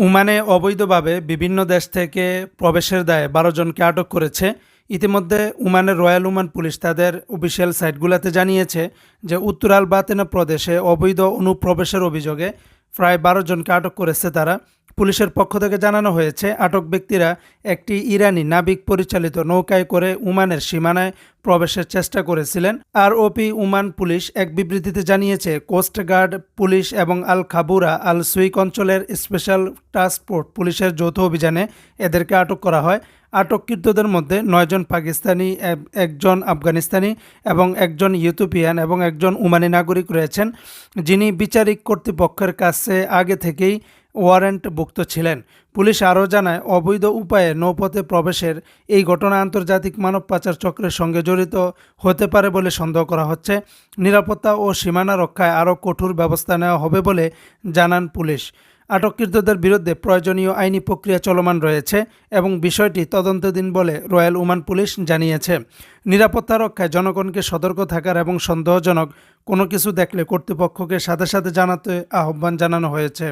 ওমানে অবৈধভাবে বিভিন্ন দেশ থেকে প্রবেশের দায়ে বারো জনকে আটক করেছে। ইতিমধ্যে উমানের রয়্যাল উমান পুলিশ তাদের অফিসিয়াল সাইটগুলোতে জানিয়েছে যে উত্তরাল বাতেনা প্রদেশে অবৈধ অনুপ্রবেশের অভিযোগে প্রায় বারো জনকে আটক করেছে তারা। পুলিশের পক্ষ থেকে জানানো হয়েছে, আটক ব্যক্তিরা একটি ইরানি নাবিক পরিচালিত নৌকায় করে উমানের সীমানায় প্রবেশের চেষ্টা করেছিলেন। আর ওপি ওমান পুলিশ এক বিবৃতিতে জানিয়েছে কোস্টগার্ড পুলিশ এবং আল খাবুরা আল সুইক অঞ্চলের স্পেশাল টাস্ক ফোর্স পুলিশের যৌথ অভিযানে এদেরকে আটক করা হয়। আটককৃতদের মধ্যে নয়জন পাকিস্তানি একজন আফগানিস্তানি এবং একজন ইউথোপিয়ান এবং একজন উমানি নাগরিক রয়েছেন, যিনি বিচারিক কর্তৃপক্ষের কাছে আগে থেকেই ওয়ারেন্টভুক্ত ছিলেন। পুলিশ আরও জানায়, অবৈধ উপায়ে নৌপথে প্রবেশের এই ঘটনা আন্তর্জাতিক মানব পাচার চক্রের সঙ্গে জড়িত হতে পারে বলে সন্দেহ করা হচ্ছে। নিরাপত্তা ও সীমানা রক্ষায় আরও কঠোর ব্যবস্থা নেওয়া হবে বলে জানান পুলিশ। আটককৃতদের বিরুদ্ধে প্রয়োজনীয় আইনি প্রক্রিয়া চলমান রয়েছে এবং বিষয়টি তদন্তাধীন বলে রয়্যাল ওমান পুলিশ জানিয়েছে। নিরাপত্তা রক্ষায় জনগণকে সতর্ক থাকার এবং সন্দেহজনক কোনো কিছু দেখলে কর্তৃপক্ষকে সাথে সাথে জানাতে আহ্বান জানানো হয়েছে।